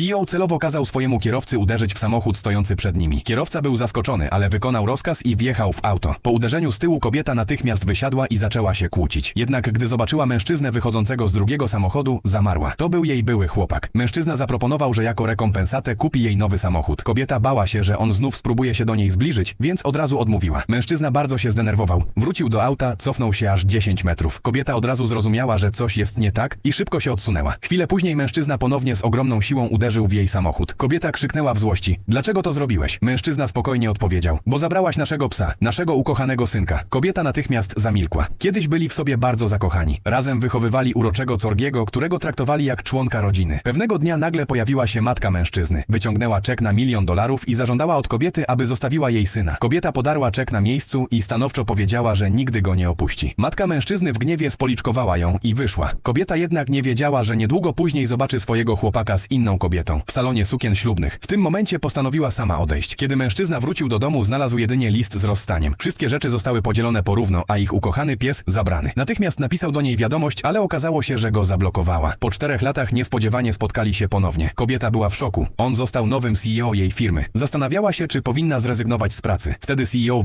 CEO celowo kazał swojemu kierowcy uderzyć w samochód stojący przed nimi. Kierowca był zaskoczony, ale wykonał rozkaz i wjechał w auto. Po uderzeniu z tyłu kobieta natychmiast wysiadła i zaczęła się kłócić. Jednak gdy zobaczyła mężczyznę wychodzącego z drugiego samochodu, zamarła. To był jej były chłopak. Mężczyzna zaproponował, że jako rekompensatę kupi jej nowy samochód. Kobieta bała się, że on znów spróbuje się do niej zbliżyć, więc od razu odmówiła. Mężczyzna bardzo się zdenerwował. Wrócił do auta, cofnął się aż 10 metrów. Kobieta od razu zrozumiała, że coś jest nie tak i szybko się odsunęła. Chwilę później mężczyzna ponownie z ogromną siłą uderzył w jej samochód. Kobieta krzyknęła w złości. Dlaczego to zrobiłeś? Mężczyzna spokojnie odpowiedział. Bo zabrałaś naszego psa, naszego ukochanego synka. Kobieta natychmiast zamilkła. Kiedyś byli w sobie bardzo zakochani. Razem wychowywali uroczego Corgiego, którego traktowali jak członka rodziny. Pewnego dnia nagle pojawiła się matka mężczyzny. Wyciągnęła czek na milion dolarów i zażądała od kobiety, aby zostawiła jej syna. Kobieta podarła czek na miejscu i stanowczo powiedziała, że nigdy go nie opuści. Matka mężczyzny w gniewie spoliczkowała ją i wyszła. Kobieta jednak nie wiedziała, że niedługo później zobaczy swojego chłopaka z inną kobietą w salonie sukien ślubnych. W tym momencie postanowiła sama odejść. Kiedy mężczyzna wrócił do domu, znalazł jedynie list z rozstaniem. Wszystkie rzeczy zostały podzielone porówno, a ich ukochany pies zabrany. Natychmiast napisał do niej wiadomość, ale okazało się, że go zablokowała. Po czterech latach niespodziewanie spotkali się ponownie. Kobieta była w szoku. On został nowym CEO jej firmy. Zastanawiała się, czy powinna zrezygnować z pracy. Wtedy CEO